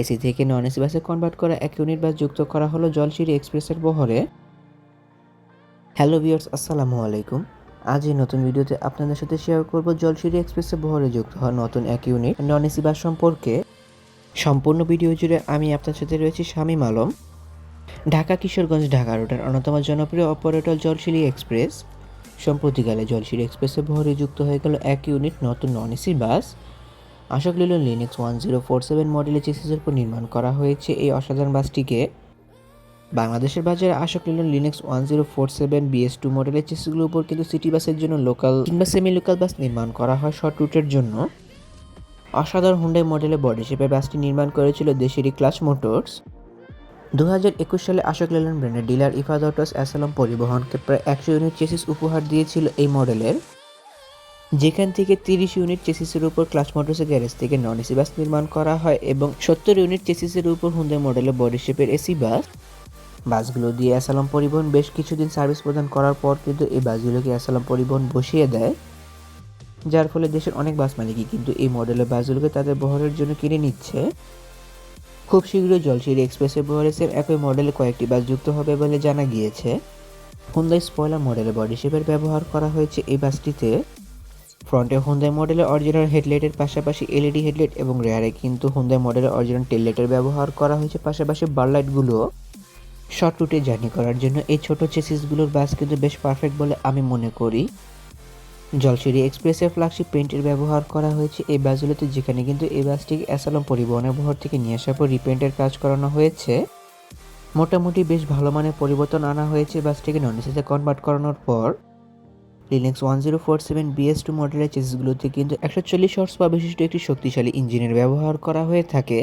AC থেকে non AC বাসে convert করা এক ইউনিট বাস যুক্ত করা হলো জলশিরি এক্সপ্রেসের বহরে। হ্যালো ভিউয়ার্স আসসালামু আলাইকুম। আজ এই নতুন ভিডিওতে আপনাদের সাথে শেয়ার করব জলশিরি এক্সপ্রেসের বহরে যুক্ত হওয়া নতুন এক ইউনিট নন এসি বাস সম্পর্কে। সম্পূর্ণ ভিডিও জুড়ে আমি আপনার সাথে রয়েছি শামীম আলম। ঢাকা কিশোরগঞ্জ ঢাকা রোডের অন্যতম জনপ্রিয় অপারেটর জলশিরি এক্সপ্রেস। সম্প্রতিকালে জলশিরি এক্সপ্রেসের বহরে যুক্ত হয়ে গেল এক ইউনিট নতুন non AC bus. Ashok Leyland Lynx one zero four seven মডেলের চেসিসের উপর নির্মাণ করা হয়েছে এই অসাধারণ বাসটিকে। বাংলাদেশের বাজারে Ashok Leyland Lynx one zero four seven BS two মডেলের চেসিসগুলোর উপর কিন্তু সিটি বাসের জন্য লোকাল কিংবা সেমি লোকাল বাস নির্মাণ করা হয় শর্ট রুটের জন্য। অসাধারণ হুন্ডাই মডেলের বডি শেপের বাসটি নির্মাণ করেছিল দেশেরই ক্লাস মোটরস দু হাজার একুশ সালে আশোক লেলন ব্র্যান্ডের ডিলার ইফাদ অটোস অ্যাসালাম পরিবহনকে প্রায় একশো ইউনিট চেসিস উপহার দিয়েছিল এই মডেলের যেখান থেকে তিরিশ ইউনিট চেসিসের উপর ক্লাস মোটরসের গ্যারেজ থেকে নন এসি বাস নির্মাণ করা হয় এবং সত্তর ইউনিট চেসিসের উপর হুন্ডাই মডেলের বডি শেপের এসি বাস। বাসগুলো দিয়ে অ্যাসালাম পরিবহন বেশ কিছুদিন সার্ভিস প্রদান করার পর কিন্তু এই বাসগুলোকে অ্যাসালাম পরিবহন বসিয়ে দেয়। যার ফলে দেশের অনেক বাস মালিকই কিন্তু এই মডেলের বাসগুলোকে তাদের বহরের জন্য কিনে নিচ্ছে। খুব শীঘ্রই জলশিরি এক্সপ্রেসের বহরে সেম একই মডেলে কয়েকটি বাস যুক্ত হবে বলে জানা গিয়েছে। হুন্দাই স্পয়লার মডেলের বডি শেপের ব্যবহার করা হয়েছে এই বাসটিতে। ফ্রন্টে হুন্দাই মডেলের অরিজিনাল হেডলাইটের পাশাপাশি এলইডি হেডলাইট এবং রেয়ারে কিন্তু হুন্দাই মডেলের অরিজিনাল টেললাইটের ব্যবহার করা হয়েছে, পাশাপাশি বারলাইটগুলো শর্ট রুটে জার্নি করার জন্য। এই ছোট চেসিসগুলোর বাস কিন্তু বেশ পারফেক্ট বলে আমি মনে করি। জলশিরি এক্সপ্রেসের ফ্ল্যাগশিপ পেন্টের ব্যবহার করা হয়েছে। এই বাসগুলোতে যেখানে কিন্তু এই বাসটিকে অ্যাসালম পরিবহনের বহর থেকে নিয়ে আসার পর রিপেন্টের কাজ করানো হয়েছে। মোটামুটি বেশ ভালো মানের পরিবর্তন আনা হয়েছে বাসটিকে নন এসিতে কনভার্ট করানোর পর। Lynx one zero four seven BS two মডেলের চেসিসগুলোতে কিন্তু একশো চল্লিশ হর্স পাওয়ার বিশিষ্ট একটি শক্তিশালী ইঞ্জিনের ব্যবহার করা হয়ে থাকে,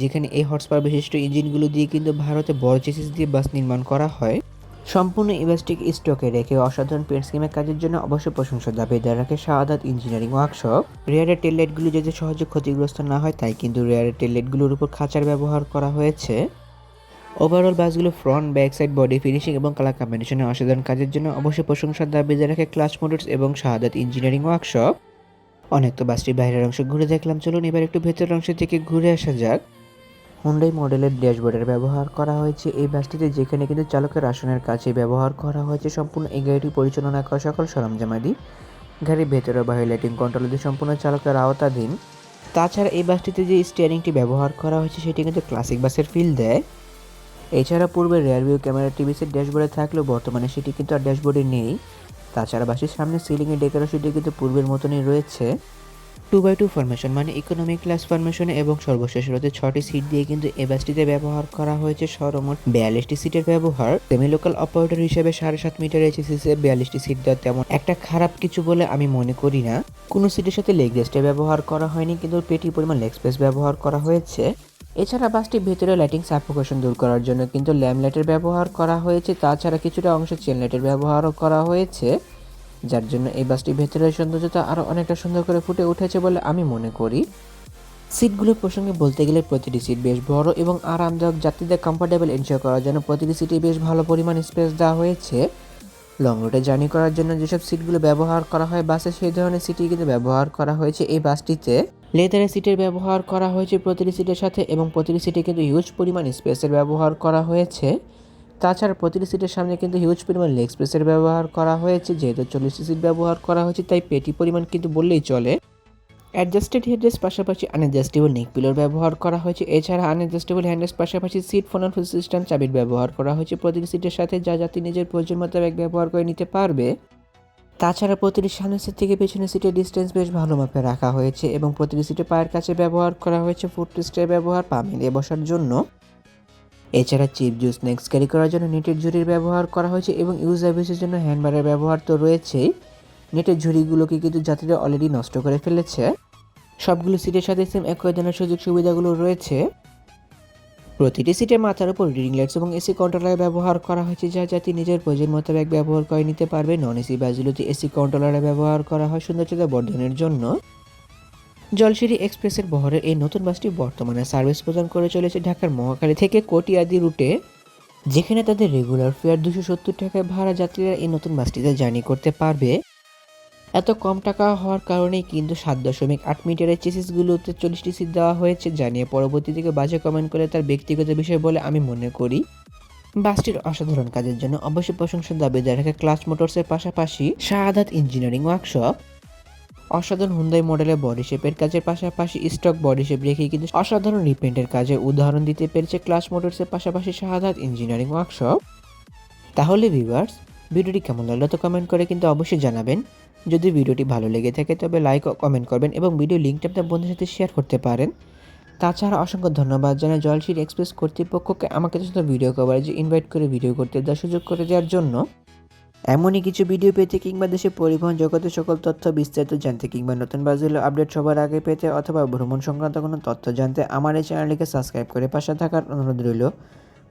যেখানে এই হর্স পাওয়ার বিশিষ্ট ইঞ্জিনগুলো দিয়ে কিন্তু ভারতে বড় চেসিস দিয়ে বাস নির্মাণ করা হয়। সম্পূর্ণ ইভাস্টিক স্টকে রেখে অসাধারণ পেন্ট স্কিমের কাজের জন্য অবশ্যই প্রশংসা দাবিদার রাখে শাহাদাত ইঞ্জিনিয়ারিং ওয়ার্কশপ রেয়ারের টেললাইটগুলো যাতে সহজে ক্ষতিগ্রস্ত না হয়, তাই কিন্তু রেয়ারের টেললাইটগুলোর উপর খাঁচার ব্যবহার করা হয়েছে। ওভারঅল বাসগুলো front back side body finishing এবং কালার কম্বিনেশনের অসাধারণ কাজের জন্য অবশ্যই প্রশংসার দাবিদার রাখে ক্লাস মোটরস এবং শাহাদাত ইঞ্জিনিয়ারিং ওয়ার্কশপ অনেক তো বাসটির বাইরের অংশ ঘুরে দেখলাম। চলুন এবার একটু ভেতরের অংশ থেকে ঘুরে আসা যাক। হুন্ডাই মডেলের ড্যাশবোর্ডের ব্যবহার করা হয়েছে। এই বাসটিতে যেখানে কিন্তু চালকের আসনের কাছে ব্যবহার করা হয়েছে। সম্পূর্ণ এই গাড়িটি পরিচালনা করা সকল সরঞ্জামাদি। গাড়ির ভেতরে বা লাইটিং কন্ট্রোল দিয়ে সম্পূর্ণ চালকের আওতাধীন। তাছাড়া এই বাসটিতে যে স্টিয়ারিংটি ব্যবহার করা হয়েছে, সেটি কিন্তু ক্লাসিক বাসের ফিল দেয়। এছাড়া পূর্বে রেয়ার ভিউ ক্যামেরা টিভিসের ড্যাশবোর্ডে থাকলেও বর্তমানে সেটি কিন্তু আর ড্যাশবোর্ডে নেই। তাছাড়া বাসের সামনে সিলিংয়ের ডেকোরেশনটি কিন্তু পূর্বের মতনই রয়েছে। টু বাই টু ফরমেশন মানে ইকোনমিক ক্লাস ফরমেশনে এবং সর্বশেষ রয়েছে ছটি সিট দিয়ে কিন্তু এই বাসটিতে ব্যবহার করা হয়েছে সর্বমোট বিয়াল্লিশটি সিটের ব্যবহার। সেমি লোকাল অপারেটর হিসেবে সাড়ে সাত মিটার এইচএসিসে বিয়াল্লিশটি সিট দেওয়া তেমন একটা খারাপ কিছু বলে আমি মনে করি না। কোনো সিটের সাথে লেগ রেস্টে ব্যবহার করা হয়নি, কিন্তু পেটি পরিমাণ লেগ স্পেস ব্যবহার করা হয়েছে। এছাড়া বাসটির ভেতরে লাইটিং সাফোকেশন দূর করার জন্য কিন্তু ল্যাম্পলাইটের ব্যবহার করা হয়েছে। তাছাড়া কিছুটা অংশ চেন লাইটের ব্যবহারও করা হয়েছে, যার জন্য এই বাসটির ভেতরের সৌন্দর্যতা আরও অনেকটা সুন্দর করে ফুটে উঠেছে বলে আমি মনে করি। সিটগুলোর প্রসঙ্গে বলতে গেলে প্রতিটি সিট বেশ বড় এবং আরামদায়ক। যাত্রীদের কমফোর্টেবল এনজয় করার জন্য প্রতিটি সিটে বেশ ভালো পরিমাণ স্পেস দেওয়া হয়েছে। লং রুটে জার্নি করার জন্য যেসব সিটগুলো ব্যবহার করা হয়, বাসে সেই ধরনের সিটই কিন্তু ব্যবহার করা হয়েছে এই বাসটিতে। লেদারের সিটের ব্যবহার করা হয়েছে প্রতিটি সিটের সাথে এবং প্রতিটি সিটে কিন্তু হিউজ পরিমাণ স্পেসের ব্যবহার করা হয়েছে। তাছাড়া প্রতিটি সিটের সামনে কিন্তু হিউজ পরিমাণ লেগ স্পেসের ব্যবহার করা হয়েছে, যেহেতু চল্লিশটি সিট ব্যবহার করা হয়েছে, তাই পেটি পরিমাণ কিন্তু বললেই চলে। অ্যাডজাস্টেড হেডরেস্ট পাশাপাশি আনএডজাস্টেবল নেক পিলোর ব্যবহার করা হয়েছে। এছাড়া আনএডজাস্টেবল হ্যান্ডরেস্ট পাশাপাশি সিট ফোন সিস্টেম চাবির ব্যবহার করা হয়েছে। প্রতিটি সিটের সাথে যা যাত্রী নিজের প্রয়োজন মোতাবেক ব্যবহার করে নিতে পারবে। তাছাড়া প্রতিটি সামনের সিট থেকে পেছনের সিটের ডিস্টেন্স বেশ ভালো মাপে রাখা হয়েছে এবং প্রতিটি সিটে পায়ের কাছে ব্যবহার করা হয়েছে ফুট রেস্টের ব্যবহার, পা মিলিয়ে বসার জন্য। এছাড়া চিপ জুস স্ন্যাক্স ক্যারি করার জন্য নেটের ঝুড়ির ব্যবহার করা হয়েছে এবং ইউজ সার্ভিসের জন্য হ্যান্ডবারের ব্যবহার তো রয়েছেই। নেটের ঝুড়িগুলোকে কিন্তু যাত্রীরা অলরেডি নষ্ট করে ফেলেছে। সবগুলো সিটের সাথে সেম একই ধরনের সুযোগ সুবিধাগুলো রয়েছে। প্রতিটি সিটের মাথার উপর রিডিং লাইটস এবং এসি কন্ট্রোলার ব্যবহার করা হয়েছে, যা যাতে নিজের প্রয়োজন মোতাবেক ব্যবহার করে নিতে পারবে। নন এসি বাসগুলোতে এসি কন্ট্রোলারে ব্যবহার করা হয় সৌন্দর্যতা বর্ধনের জন্য। জলশিরি এক্সপ্রেসের বহরের এই নতুন বাসটি বর্তমানে সার্ভিস প্রদান করে চলেছে ঢাকার মহাখালী থেকে কটিয়াদি রুটে। যেখানে তাদের রেগুলার ফেয়ার দুশো সত্তর টাকায় ভাড়া যাত্রীরা এই নতুন বাসটিতে জার্নি করতে পারবে। এত কম টাকা হওয়ার কারণেই কিন্তু সাত দশমিক আট মিটারের চেসিসগুলোতে চল্লিশটি সিট দেওয়া হয়েছে জানিয়ে পরবর্তী থেকে বাজে কমেন্ট করে তার ব্যক্তিগত বিষয় বলে আমি মনে করি। বাসটির অসাধারণ কাজের জন্য অবশ্যই প্রশংসার দাবিদার রাখে ক্লাস মোটরসের পাশাপাশি শাহাদাত ইঞ্জিনিয়ারিং ওয়ার্কশপ অসাধারণ হুন্দাই মডেলের বডি শেপের কাজের পাশাপাশি স্টক বডি শেপ রেখে কিন্তু অসাধারণ রিপেন্টের কাজে উদাহরণ দিতে পেরেছে ক্লাস মোটরসের পাশাপাশি শাহাদাত ইঞ্জিনিয়ারিং ওয়ার্কশপ তাহলে ভিউয়ার্স ভিডিওটি কেমন লাগল তো কমেন্ট করে কিন্তু অবশ্যই জানাবেন। যদি ভিডিওটি ভালো লেগে থাকে তবে লাইক ও কমেন্ট করবেন এবং ভিডিও লিঙ্কটা আপনার বন্ধুদের সাথে শেয়ার করতে পারেন। তাছাড়া অসংখ্য ধন্যবাদ জানাই জলশির এক্সপ্রেস কর্তৃপক্ষকে আমাকে সাথে ভিডিও কভারেজে ইনভাইট করে ভিডিও করতে দেওয়ার সুযোগ করে দেওয়ার জন্য। এমনই কিছু ভিডিও পেতে কিংবা দেশে পরিবহন জগতের সকল তথ্য, বিস্তারিত জানতে কিংবা নতুন বাজুলো আপডেট সবার আগে পেতে অথবা ভ্রমণ সংক্রান্ত কোনো তথ্য জানতে আমার এই চ্যানেলটিকে সাবস্ক্রাইব করে পাশে থাকার অনুরোধ রইল।